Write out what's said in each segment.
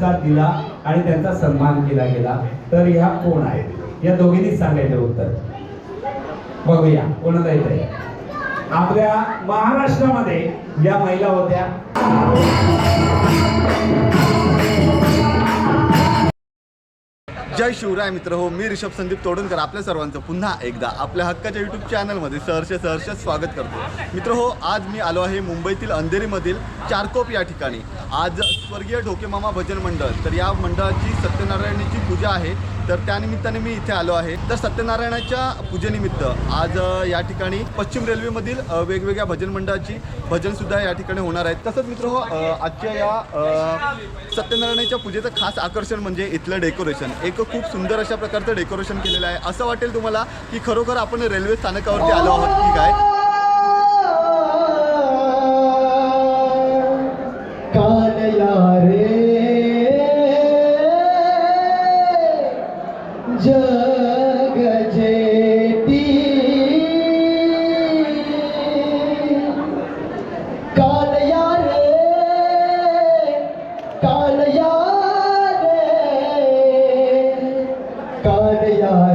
पुरस्कार दिला आणि त्यांचा सन्मान केला गेला. तर ह्या कोण आहेत? या दोघींनीच सांगायचं उत्तर. बघूया कोणाला येत आहे आपल्या महाराष्ट्रामध्ये या महिला होत्या. जय शिवराय मित्र हो मी ऋषभ संदीप तोडणकर आपल्या सर्वांचं पुन्हा एकदा आपल्या हक्काच्या यूट्यूब चॅनलमध्ये सहर्ष सहर्ष स्वागत करतो. मित्र हो आज मी आलो आहे मुंबईतील अंधेरीमधील चारकोप या ठिकाणी. आज स्वर्गीय ढोकेमामा भजन मंडळ तर या मंडळाची सत्यनारायणाची पूजा आहे. तर त्यानिमित्ताने मी इथे आलो आहे. तर सत्यनारायणाच्या पूजेनिमित्त आज या ठिकाणी पश्चिम रेल्वेमधील वेगवेगळ्या भजन मंडळाची भजनसुद्धा या ठिकाणी होणार आहेत. तसंच मित्र हो आजच्या या सत्यनारायणाच्या पूजेचं खास आकर्षण म्हणजे इथलं डेकोरेशन. एक खूप सुंदर अशा प्रकारचं डेकोरेशन केलेलं आहे. असं वाटेल तुम्हाला की खरोखर आपण रेल्वे स्थानकावरती आलो आहोत की काय? कानया रे ஐயா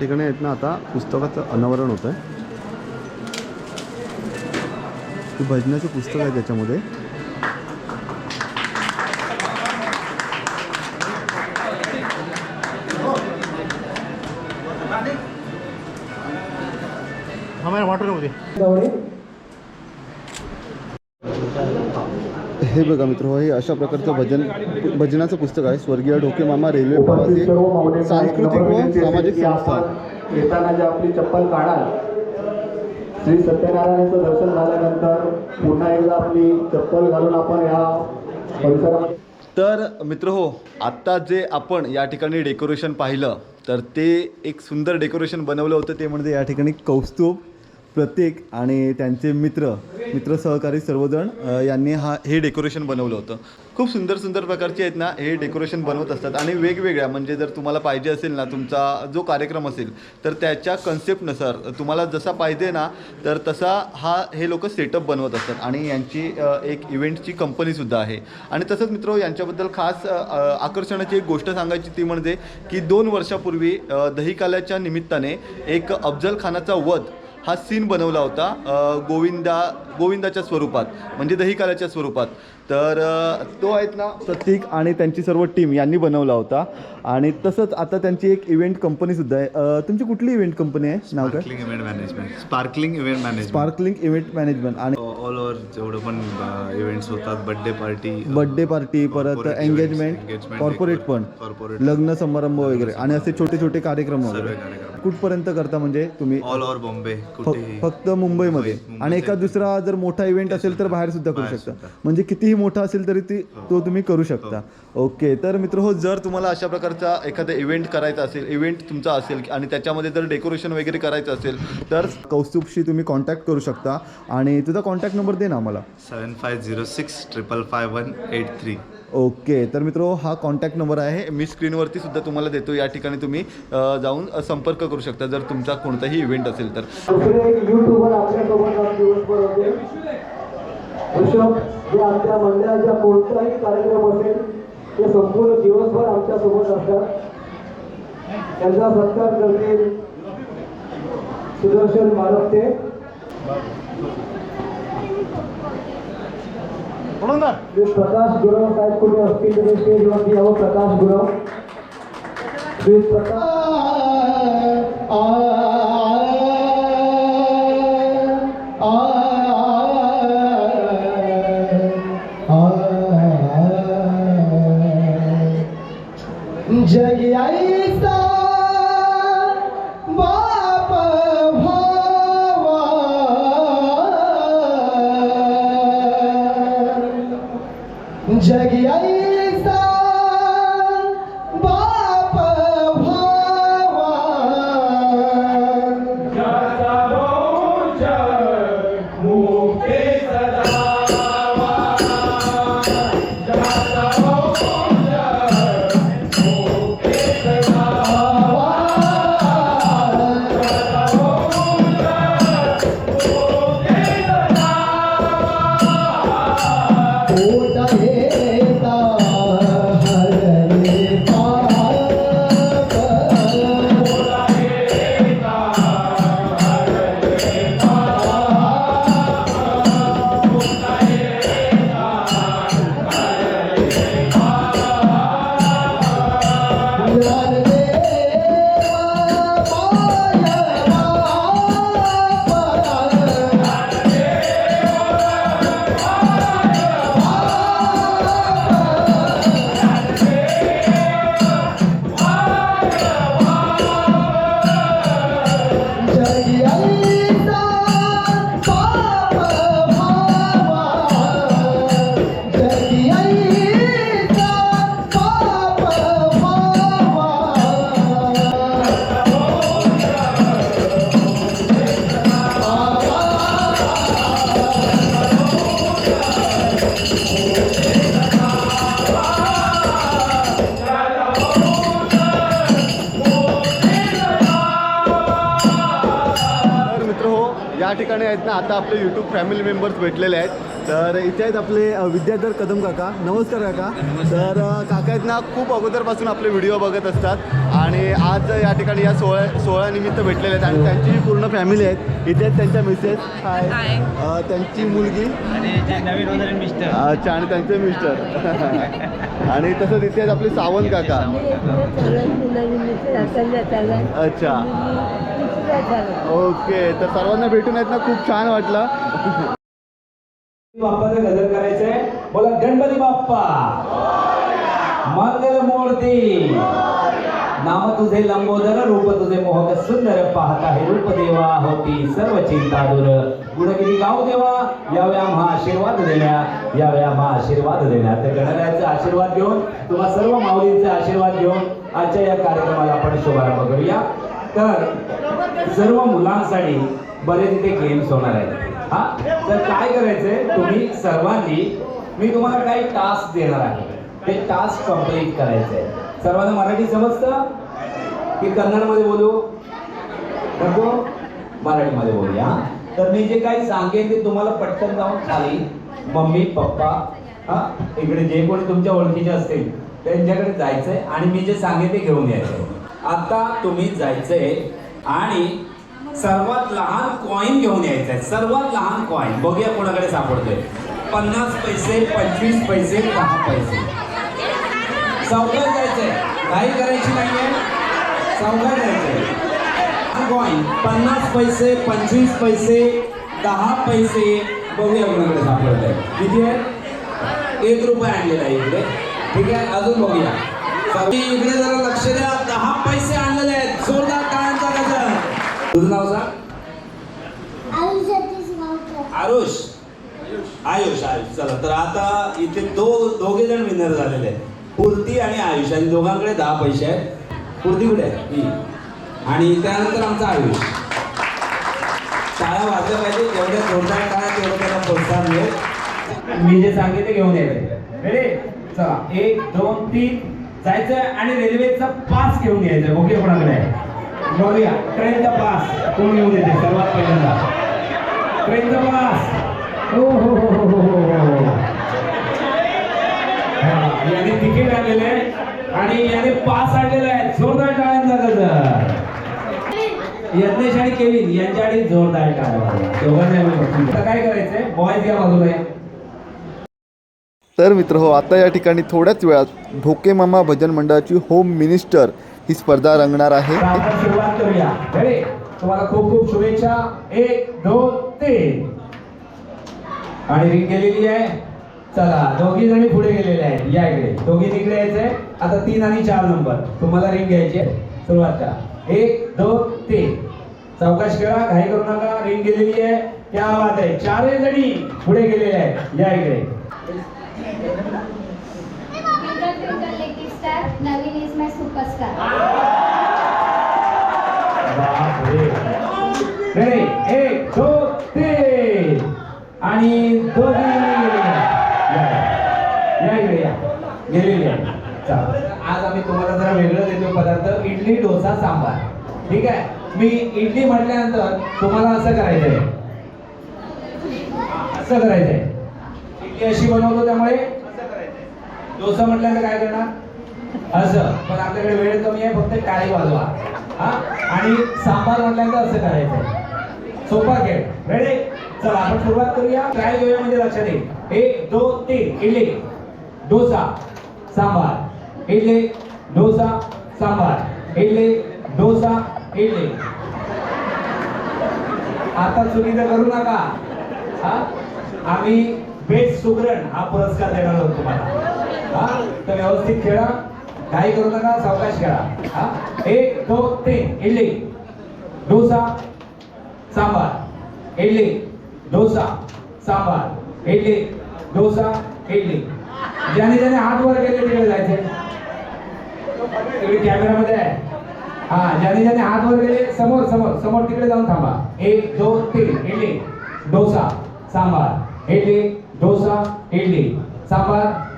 ठिकाणी आहेत ना आता पुस्तकाचं अनावरण होतं आहे भजनाचं पुस्तक आहे त्याच्यामध्ये. हे बघा मित्र हे अशा प्रकारचं भजन भजनाचं पुस्तक आहे. स्वर्गीय ढोके मामा रेल्वे प्रवासी सांस्कृतिक व सामाजिक संस्था. येताना जी आपली चप्पल काढाल श्री सत्यनारायणाचं दर्शन झाल्यानंतर पुन्हा एकदा आपली चप्पल घालून आपण या परिसरामध्ये तर मित्र हो आत्ता जे आपण या ठिकाणी डेकोरेशन पाहिलं तर ते एक सुंदर डेकोरेशन बनवलं होतं. ते म्हणजे या ठिकाणी कौस्तुभ प्रत्येक आणि त्यांचे मित्र मित्र सहकारी सर्वजण यांनी हा हे डेकोरेशन बनवलं होतं. खूप सुंदर सुंदर प्रकारचे आहेत ना हे डेकोरेशन बनवत असतात. आणि वेगवेगळ्या म्हणजे जर तुम्हाला पाहिजे असेल ना तुमचा जो कार्यक्रम असेल तर त्याच्या कन्सेप्टनुसार तुम्हाला जसा पाहिजे ना तर तसा हा हे लोक सेटअप बनवत असतात. आणि यांची एक इव्हेंटची कंपनीसुद्धा आहे. आणि तसंच मित्र यांच्याबद्दल खास आकर्षणाची एक गोष्ट सांगायची ती म्हणजे की दोन वर्षापूर्वी दहीकाल्याच्या निमित्ताने एक अफजल खानाचा वध हा सीन बनवला होता गोविंदा गोविंदाच्या स्वरूपात म्हणजे दहीकाल्याच्या स्वरूपात. तर तो आहेत ना प्रतीक आणि त्यांची सर्व टीम यांनी बनवला होता. आणि तसंच आता त्यांची एक इव्हेंट कंपनीसुद्धा आहे. अ, तुमची कुठली इव्हेंट कंपनी आहे? नाव काय? Sparkling event management sparkling event management sparkling event management आणि ऑल ओव्हर जेवढं पण इव्हेंट्स होतात बर्थडे पार्टी बर्थडे पार्टी परत एंगेजमेंट कॉर्पोरेट पण. कॉर्पोरेट लग्न समारंभ वगैरे. आणि असे छोटे छोटे कार्यक्रम वगैरे. कुठपर्यंत करता म्हणजे तुम्ही? ऑल ओव्हर बॉम्बे फक्त मुंबईमध्ये. मुंबई- आणि एका दुसरा जर मोठा इव्हेंट असेल तर बाहेर सुद्धा करू शकता. सुद्धा. म्हणजे कितीही मोठा असेल तरी ती तो तुम्ही करू शकता. ओके तर मित्र हो जर तुम्हाला अशा प्रकारचा एखादा इव्हेंट करायचा असेल इव्हेंट तुमचा असेल आणि त्याच्यामध्ये जर डेकोरेशन वगैरे करायचं असेल तर कौस्तुभशी तुम्ही कॉन्टॅक्ट करू शकता. आणि तुझा कॉन्टॅक्ट नंबर दे ना आम्हाला seven five zero six triple five one eight three. Okay तर मित्र हा कॉन्टॅक्ट नंबर आहे. मी स्क्रीनवरती सुद्धा तुम्हाला देतो. या ठिकाणी तुम्ही जाऊन संपर्क करू शकता जर तुमचा कोणताही इव्हेंट असेल तर. दुसरे ऋषभ जे आमच्या मंडळाच्या कोणताही कार्यक्रम असेल ते संपूर्ण दिवसभर आमच्यासोबत असतात. त्यांचा सत्कार करतील सुदर्शन मारपते ते प्रकाश गुरव साहेब कुठे असतील तरी स्टेजवरती यावं प्रकाश गुरव. श्री प्रकाश आता आपले यूट्यूब फॅमिली मेंबर्स भेटलेले आहेत. तर इथे आहेत आपले विद्याधर कदम काका. नमस्कार काका. तर काका आहेत ना खूप अगोदरपासून आपले व्हिडिओ बघत असतात. आणि आज या ठिकाणी या सोहळ्या सोहळ्यानिमित्त भेटलेले आहेत. आणि त्यांची पूर्ण फॅमिली आहेत. इथे आहेत त्यांच्या मिसेस हाय त्यांची मुलगी. अच्छा आणि त्यांचे मिस्टर आणि तसंच इथे आहेत आपले सावंत काका. अच्छा. ओके तर सर्वांना भेटून आहेत ना खूप छान वाटलं. बाप्पाचं गजर करायचंय. बोला गणपती बाप्पा. मंगल मूर्ती नाम तुझे लंबोदर रूप तुझे मोहक सुंदर पाहता हे रूप देवा होती सर्व चिंता दूर. गुणगिरी गाव देवा याव्या महा आशीर्वाद देण्या याव्या महा आशीर्वाद देण्या. तर गणरायाचा आशीर्वाद घेऊन तुम्हा सर्व माऊलींचा आशीर्वाद घेऊन आजच्या या कार्यक्रमाला आपण शुभारंभ करूया. तर सर्व मुलांसाठी बरेच तिथे गेम्स होणार आहेत. हा? तर काय करायचंय? तुम्ही सर्वांनी मी तुम्हाला काही टास्क देणार आहे. ते टास्क कंप्लीट करायचे सर्वांना मराठी समजतं? की कन्नडमध्ये बोलू? नको? मराठीमध्ये बोलूया. हा? तर मी जे काही सांगेन ते तुम्हाला पटकन जाऊन खाली. मम्मी पप्पा हा? इकडे जे कोणी तुमच्या ओळखीचे असतील त्यांच्याकडे जायचंय आणि मी जे सांगेन ते घेऊन यायचंय. आता तुम्ही जायचंय आणि सर्वात लहान कॉईन घेऊन यायचंय. सर्वात लहान कॉईन बघूया कोणाकडे सापडतोय. पन्नास पैसे पंचवीस पैसे दहा पैसे. चौकात जायचंय. काही करायची नाहीये. चौकात जायचंय. कॉईन पन्नास पैसे पंचवीस पैसे दहा पैसे. बघूया कोणाकडे सापडतोय. किती आहे? एक रुपये आणलेला आहे इकडे. ठीक आहे? अजून बघूया. इकडे जरा लक्ष द्या. दहा पैसे आणलेले आहेत. जोरदार टाळ्यांचा गजर. तुझं नाव सांग? आरुष. आयुष. आयुष चला तर आता इथे दो दोघे जण विनर झालेले आहेत. पूर्ती आणि आयुष. आणि दोघांकडे दहा पैसे आहेत. पूर्ती कुठे आहे? आणि त्यानंतर आमचा आयुष. टाळ्या वाजल्या पाहिजे. जेवढ्या जोरदार टाळ्या तेवढं त्याला प्रोत्साहन मिळेल. मी जे सांगितले घेऊन यायचे. रेडी चला. एक दोन तीन. जायचं आणि रेल्वेचा पास घेऊन यायचं ओके कोणाकडे? बघूया ट्रेनचा पास. कोण घेऊन येते? सर्वात पहिल्यांदा. ट्रेनचा पास. हो, हो हो हो हो हो हो हो हा, याने तिकीट आणलेलं आहे आणि याने पास आणलेला आहे. जोरदार टाळ्यांचा गजर यज्ञेश आणि केविन आणि जोरदार टाळ्या. वाजवा. दोघांना काय करायचंय? बॉयज या बाजूला या. तर मित्र हो आता या ठिकाणी थोड्याच वेळात ढोके मामा भजन मंडळाची होम मिनिस्टर ही स्पर्धा रंगणार आहे. तुम्हाला खूप खूप शुभेच्छा. एक दोन तीन. आणि रिंग गेलेली आहे. चला दोघी जणी पुढे गेलेले आहेत. या इकडे. दोघी इकडे यायचंय. आता तीन आणि चार नंबर तुम्हाला रिंग घ्यायची आहे. सुरुवात करा. एक दोन तीन. चौकाश खेळा घाई करू नका. रिंग गेलेली आहे. त्या बात आहे. चारही जणी पुढे गेलेले आहेत. या इकडे. रेडी एक दोन तीन. आणि गेलेल्या. या, या इकडे या. गेलेली आहे. चला. आज आम्ही तुम्हाला जरा वेगळं देतो पदार्थ इडली डोसा सांबार. ठीक आहे? मी इडली म्हटल्यानंतर तुम्हाला असं करायचंय. असं करायचंय. इडली अशी बनवतो त्यामुळे असं करायचंय. डोसा म्हटल्यानंतर काय करणार? असं. पण आपल्याकडे वेळ कमी आहे फक्त टाळी वाजवा. हा? आणि सांबार म्हटल्यानंतर असं करायचं सोपा खेळ. रेडी चला आपण सुरुवात करूया. काय घेऊया म्हणजे लक्षात येईल एक दोन तीन. इडली डोसा सांबार. इडली डोसा सांबार. इडली डोसा इडली. आता चुकीचं करू नका. हा? आम्ही बेस्ट सुगरण हा पुरस्कार देणार आहोत तुम्हाला. हा? तर व्यवस्थित खेळा. काही करू नका सावकाश खेळा. हा? एक दोन तीन. इडली. डोसा सांबार. इडली डोसा सांबार. इडली डोसा इडली. ज्याने ज्याने हात वर केले तिकडे जायचे. तिकडे कॅमेरामध्ये आहे. हा ज्याने ज्याने हात वर गेले समोर समोर समोर तिकडे जाऊन थांबा. एक दोन तीन. इडली डोसा सांबार. इडली डोसा इडली. सांबार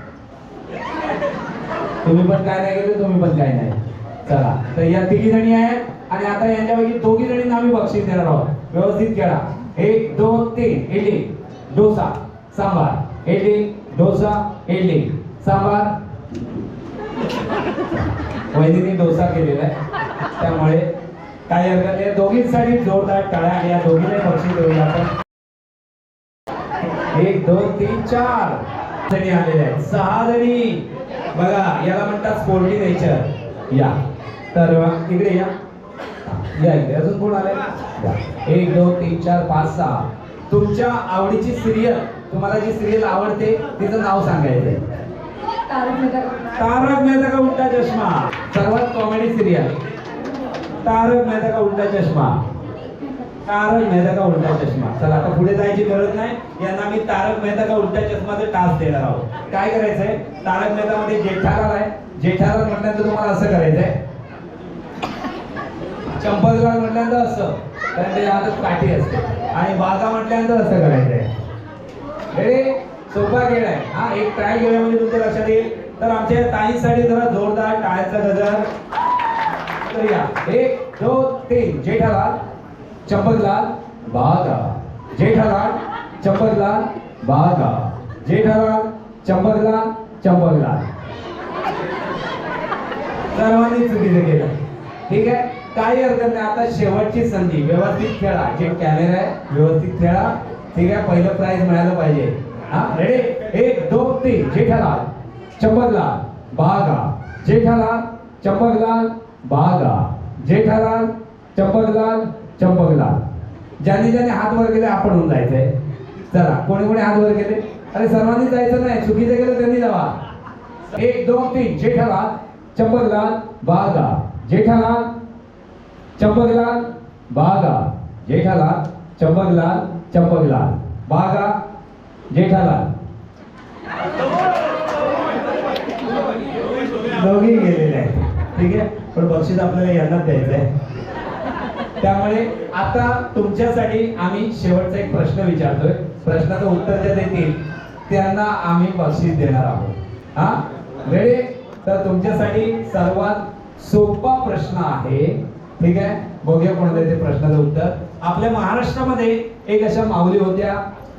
तुम्ही पण काय नाही केलं तुम्ही पण काय नाही. चला तर या तिघी जणी आहेत आणि आता यांच्यापैकी दोघी जणींना आम्ही बक्षीस देणार आहोत. व्यवस्थित खेळा. एक दोन तीन. इडली डोसा. सांबार. इडली डोसा. इडली सांबार. वैदिनी डोसा केलेला आहे. त्यामुळे काही हरकत नाही. दोघींसाठी जोरदार टाळ्या आणि या दोघींना बक्षीस देऊया आपण एक दोन तीन चार जणी आलेल्या आहेत. सहा जणी. बघा याला म्हणतात स्पोर्टी नेचर या. तर इकडे या. या इकडे. अजून कोण आले या. एक दोन तीन चार पाच सहा. तुमच्या आवडीची सिरियल तुम्हाला जी सिरियल आवडते तिचं नाव सांगायचं तारक मेहता का? उलटा चष्मा? सर्वात कॉमेडी सिरियल तारक मेहता का उलटा चष्मा? तारक मेहता का उलटा चष्मा? चला आता पुढे जायची गरज नाही. यांना मी तारक मेहता का उलटा चष्माचे टास्क देणार आहोत. काय करायचंय? तारक मेहता मध्ये जेठालाल आहे. जेठालाल म्हटल्यानंतर तुम्हाला असं करायचंय. चंपकलाल म्हटल्यानंतर असं. कारण ते हातात काठी असते. आणि बागा म्हटल्यानंतर असं करायचंय. अरे सोपा खेळ आहे. हा एक ट्राय केला म्हणजे तुमच्या लक्षात येईल. तर आमच्या ताईंसाठी जरा जोरदार टाळ्याचा गजर. तर या. एक दोन तीन. जेठालाल. चंपकलाल बागा. जेठालाल चंपकलाल बागा. जेठालाल चंपकलाल चंपकलाल सर्वांनी चुकीचं केलं. ठीक आहे? काही हरकत नाही. आता शेवटची संधी. व्यवस्थित खेळा. जे कॅमेरा आहे व्यवस्थित खेळा. ठीक आहे? पहिलं प्राइज मिळालं पाहिजे. हा? रेडी एक दोन तीन. जेठालाल चंपकलाल बागा. जेठालाल चंपकलाल बागा. जेठालाल चंपकलाल चंपकला. ज्यांनी ज्याने हात वर केले आपण होऊन जायचंय. चला कोणी कोणी हात वर केले? अरे सर्वांनी जायचं नाही. चुकीचं केलं त्यांनी जावा. एक दोन तीन. जेठालाल चंपकलाल बागा. जेठालाल चंपकलाल बागा. जेठालाल चंपकलाल चंपकलाल. बागा जेठालाल. दोघी गेलेले आहेत. ठीक आहे? पण बक्षीस आपल्याला यांनाच द्यायचं आहे त्यामुळे आता तुमच्यासाठी आम्ही शेवटचा एक प्रश्न विचारतोय. प्रश्नाचं उत्तर जे देतील त्यांना आम्ही बक्षीस देणार आहोत. हा? रेडी तर तुमच्यासाठी सर्वात सोपा प्रश्न आहे. ठीक आहे? बघूया कोणाला ते प्रश्नाचं उत्तर. आपल्या महाराष्ट्रामध्ये एक अशा माऊली होत्या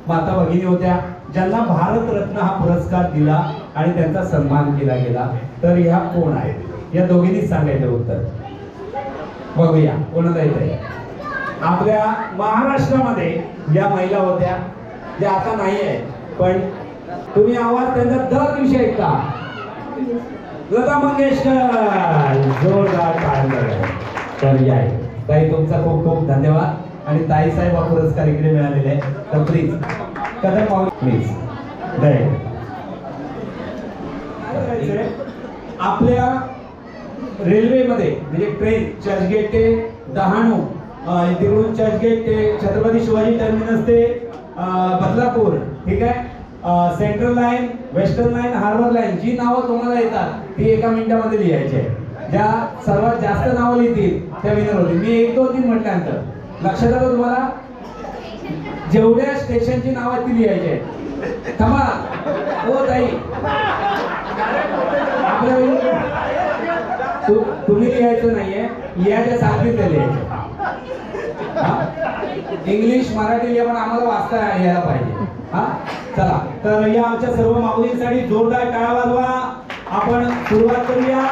माता भगिनी होत्या ज्यांना भारतरत्न हा पुरस्कार दिला आणि त्यांचा सन्मान केला गेला. तर ह्या कोण आहेत? या दोघींनीच सांगायचं उत्तर. बघूया कोणाला येत आपल्या महाराष्ट्रामध्ये ज्या महिला होत्या ज्या आता नाही आहेत पण तुम्ही आवाज त्यांचा दर दिवशी ऐकता. लता मंगेशकर जोरदार तर या ताई तुमचा खूप खूप धन्यवाद. आणि ताई साहेब हा पुरस्कार इकडे मिळालेले आहे. तर प्लीज कदम पाऊल प्लीज आपल्या रेल्वेमध्ये म्हणजे ट्रेन चर्चगेट ते डहाणू तिकडून चर्चगेट ते छत्रपती शिवाजी टर्मिनस ते बदलापूर. ठीक आहे? Central line western line harbour line जी नावं तुम्हाला येतात ती एका मिनिटामध्ये लिहायची आहे. ज्या सर्वात जास्त नावं लिहितील त्या विनर होतील. मी एक दोन तीन म्हटल्यानंतर. लक्षात आलं तुम्हाला? जेवढ्या स्टेशनची नावं आहेत ती लिहायची आहेत. थांबा. हो ताई. आपल्या तुम्ही लिहायचं नाहीये लिहायच्या सांगतील ते लिहायचं इंग्लिश मराठी लिहा पण आम्हाला वाचता यायला पाहिजे. हा? चला. तर या आमच्या सर्व माऊलींसाठी जोरदार टाळा वाजवा. आपण सुरुवात करूया.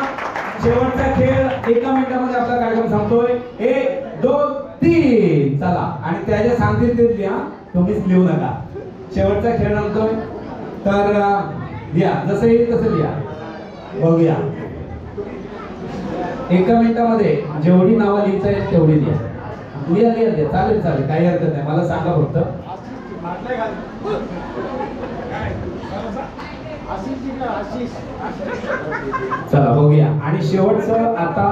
शेवटचा खेळ एका मिनिटामध्ये आपला कार्यक्रम संपतोय. एक दोन तीन. चला. आणि त्याच्या सांगतील ते लिहा. तुम्हीच लिहू नका. शेवटचा खेळ आणतोय तर लिहा. जसं येईल तसं लिहा. बघूया. एका मिनिटामध्ये जेवढी नावं लिहिता आहेत तेवढी लिहा. लिहा लिहा लिहा. चालेल चालेल. काही हरकत नाही. मला सांगा फक्त. चला बघूया. आणि शेवटचं आता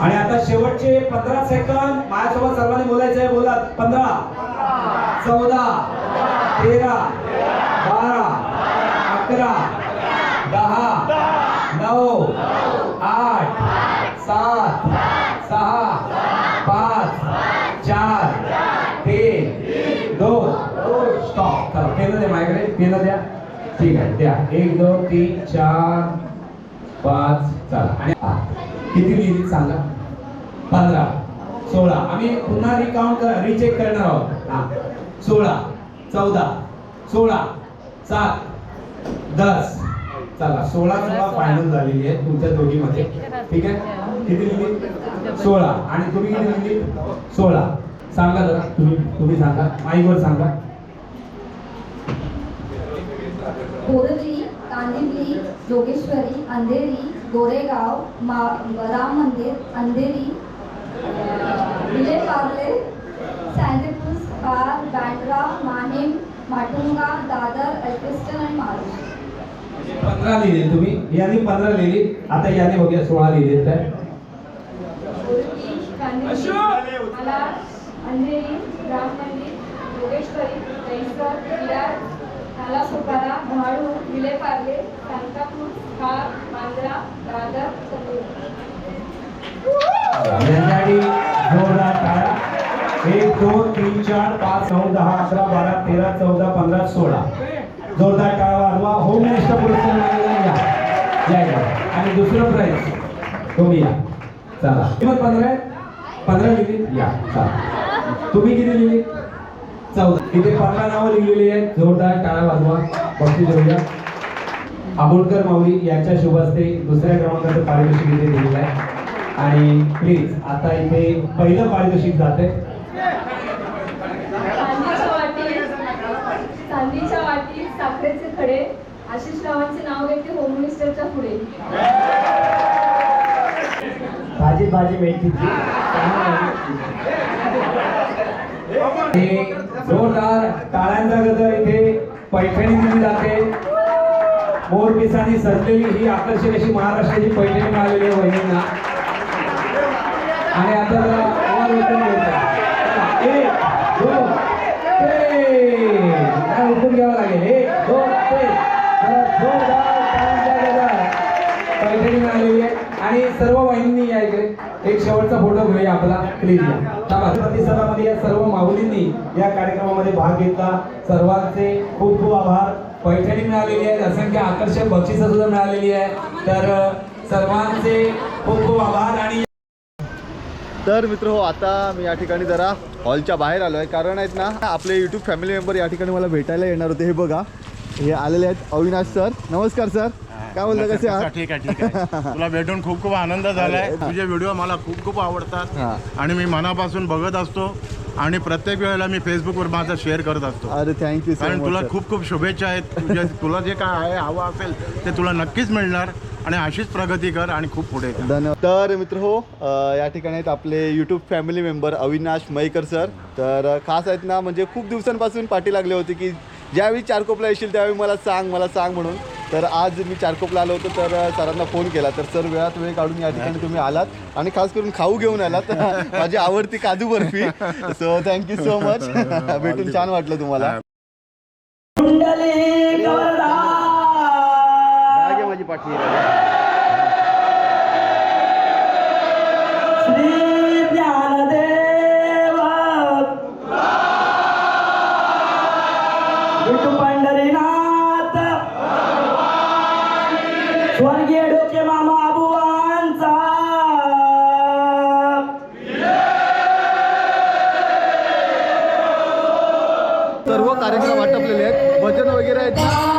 आणि आता शेवटचे पंधरा सेकंद माझ्यासोबत सर्वांनी बोलायचं आहे. बोला. पंधरा चौदा तेरा बारा अकरा दहा नऊ आठ सात सहा पाच चार तीन दोन. स्टॉप चला पेन द्या माझ्याकडे पेन द्या. ठीक आहे द्या. एक दोन तीन चार पाच चला. आणि किती लिहिली सांगा पंधरा. सोळा. आम्ही पुन्हा रिकाउंट रिचेक करणार आहोत. हा. सोळा. चौदा. सोळा. सात. दस. चला सोळा सोळा फायनल झालेली आहे तुमच्या दोघीमध्ये. ठीक आहे. किती लिहिली? सोळा. आणि तुम्ही किती लिहिली? सोळा. सांगा जरा. तुम्ही तुम्ही सांगा. माईकवर सांगा. बोरली कांदिवली जोगेश्वरी अंधेरी गोरेगाव मा राम मंदिर अंधेरी विले पार्ले सँडेपूस कार बँड्रा माहीम माटुंगा दादर एल्फिस्टन आणि मारुती. पंधरा लिहिले तुम्ही. यादी पंधरा लिहिली. आता यादी बघूया सोळा लिहिले काय जोरदार टाळा. एक दोन तीन चार पाच नऊ दहा अकरा बारा तेरा चौदा पंधरा सोळा. जोरदार टाळा वाजवा. होम मिनिस्टर पुरस्कार या या. आणि दुसरं प्राईज तुम्ही या चला. किंमत पंधरा आहे? पंधरा लिहिली? या चला. तुम्ही किती लिहिली? चौदा. इथे पंधरा नावं लिहिलेली आहेत. जोरदार टाळा वाजवा. बक्षीस देऊया आंबोडकर माऊली यांच्या शुभ हस्ते दुसऱ्या क्रमांकाचं पारितोषिक इथे दिलेलं आहे. आणि प्लीज आता इथे पहिलं पारितोषिक जाते साखरेचे आशिष रावांचे नाव घेते होम मिनिस्टरच्या पुढे. भाजी भाजी मेथीची जोरदार टाळ्यांचा गजर इथे पैठणी दिली जाते. मोर पिसानी सजलेली ही आकर्षक अशी महाराष्ट्राची पैठणी मिळालेली आहे वहिनींना. आणि आता जरा एक दोन. काय उठून घ्यावं लागेल? आणि सर्व वहिनी या इकडे एक शेवटचा फोटो घेऊया आपला. प्लीज प्रतिसादामध्ये या सर्व माऊलींनी या कार्यक्रमामध्ये भाग घेतला. सर्वांचे खूप खूप आभार. पैठणी मिळालेली आहे. असंख्य आकर्षक बक्षिसं सुद्धा मिळालेली आहे. तर सर्वांचे खूप खूप आभार आणि तर मित्र हो आता मी या ठिकाणी जरा हॉलच्या बाहेर आलो आहे कारण आहेत ना आपले यूट्यूब फॅमिली मेंबर या ठिकाणी मला भेटायला येणार होते. हे बघा. हे आलेले आहेत अविनाश सर. नमस्कार सर. काय बोलता कसे आहात? ठीक आहे ठीक आहे. तुला भेटून खूप खूप आनंद झालाय. तुझे व्हिडिओ मला खूप खूप आवडतात. आणि मी मनापासून बघत असतो. आणि प्रत्येक वेळेला मी फेसबुकवर माझा शेअर करत असतो. अरे थँक्यू कारण तुला खूप खूप शुभेच्छा आहेत. तुला जे काय आहे हवं असेल ते तुला नक्कीच मिळणार. आणि अशीच प्रगती कर आणि खूप पुढे. धन्यवाद. तर मित्र हो या ठिकाणी आहेत आपले YouTube family member Avinash Maykar sir तर खास आहेत ना म्हणजे खूप दिवसांपासून पाठी लागले होते की ज्यावेळी चारकोपला येशील त्यावेळी मला सांग मला सांग म्हणून. तर आज मी चारकोपला आलो होतो तर सरांना फोन केला. तर सर वेळात वेळ काढून या ठिकाणी तुम्ही आलात आणि खास करून खाऊ घेऊन आलात. माझी आवडती kaju barfi. So thank you so much भेटून छान वाटलं तुम्हाला. माझी पाठी. कार्यक्रम आटपलेले आहेत. भजन वगैरे आहेत.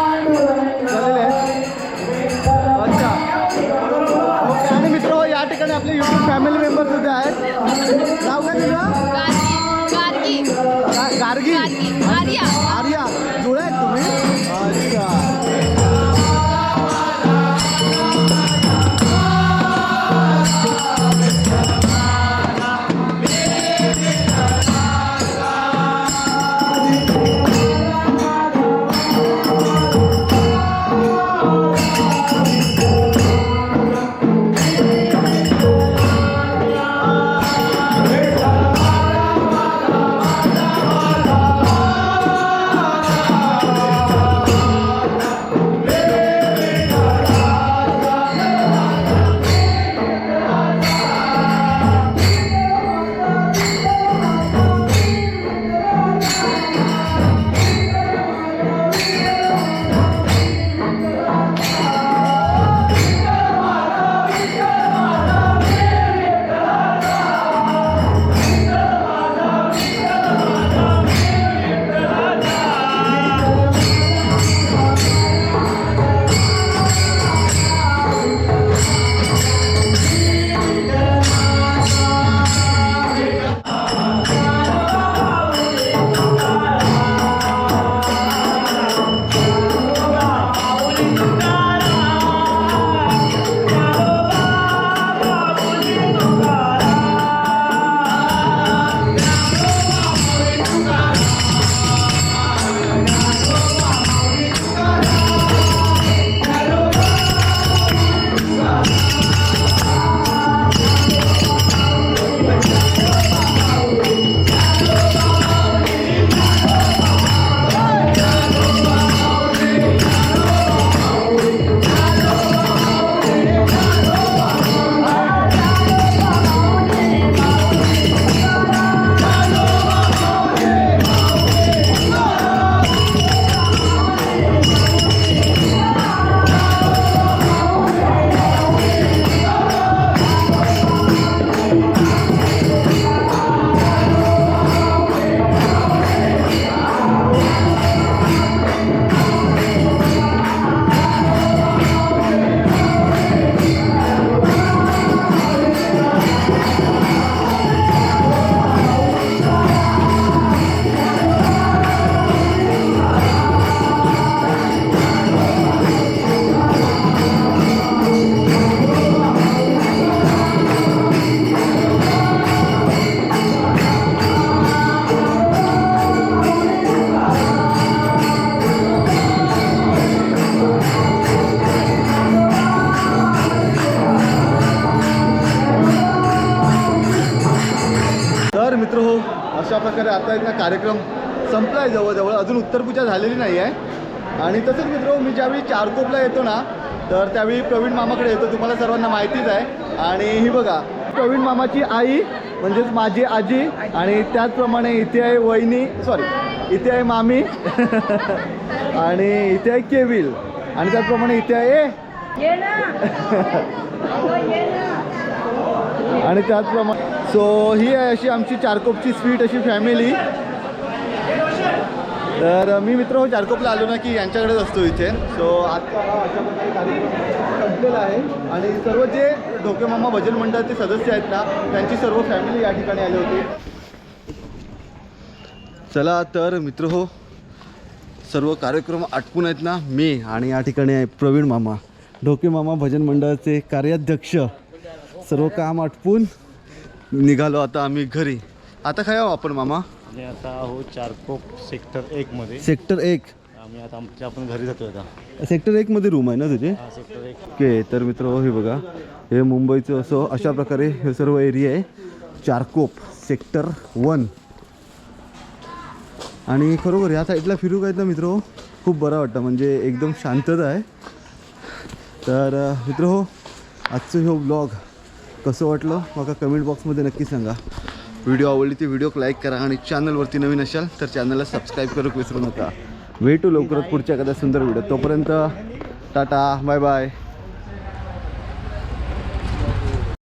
प्रकारे आता एक ना कार्यक्रम संपला आहे जवळजवळ. अजून उत्तरपूजा झालेली नाही आहे. आणि तसंच मित्र मी ज्यावेळी चारकोपला येतो ना तर त्यावेळी प्रवीण मामाकडे येतो. तुम्हाला सर्वांना माहितीच आहे. आणि ही बघा प्रवीण मामाची आई म्हणजेच माझी आजी आणि त्याचप्रमाणे इथे आहे वहिनी सॉरी इथे आहे मामी आणि इथे आहे केविल आणि त्याचप्रमाणे इथे आहे आणि त्याचप्रमाणे सो ही आहे अशी आमची चारकोपची स्वीट अशी फॅमिली तर मी मित्र हो चारकोपला आलो ना की यांच्याकडेच असतो इथे. सो आजचा हा अशा प्रकारे कार्यक्रम संपलेला आहे. आणि सर्व जे ढोके मामा भजन मंडळाचे सदस्य आहेत ना त्यांची सर्व फॅमिली या ठिकाणी आली होती. चला तर मित्र हो सर्व कार्यक्रम आटपून आहेत ना मी आणि या ठिकाणी आहे प्रवीण मामा. ढोके मामा भजन मंडळाचे कार्याध्यक्ष. सर्व काम आटपून निघालो आता आम्ही घरी. आता काय आहो आपण मामा? आणि आता आहो चारकोप सेक्टर एक मध्ये. सेक्टर एक. आम्ही आता आमच्या आपण घरी जातोय आता. सेक्टर एकमध्ये रूम आहे ना तुझे? हा सेक्टर एक. ओके तर मित्र हे बघा. हे मुंबईचं असं अशा प्रकारे हे सर्व एरिया आहे. Charkop sector one. आणि खरोखर या साईडला फिरू काय ना मित्र खूप बरं वाटतं म्हणजे एकदम शांतता आहे. तर मित्र हो आजचं हे ब्लॉग कसं वाटलं? मला कमेंट बॉक्समध्ये नक्की सांगा. व्हिडिओ आवडली ती व्हिडिओ लाईक करा आणि चॅनलवरती नवीन असाल तर चॅनलला सबस्क्राईब करू विसरू नका. भेटू लवकरच पुढच्या एखाद्या सुंदर व्हिडिओ तोपर्यंत टाटा बाय बाय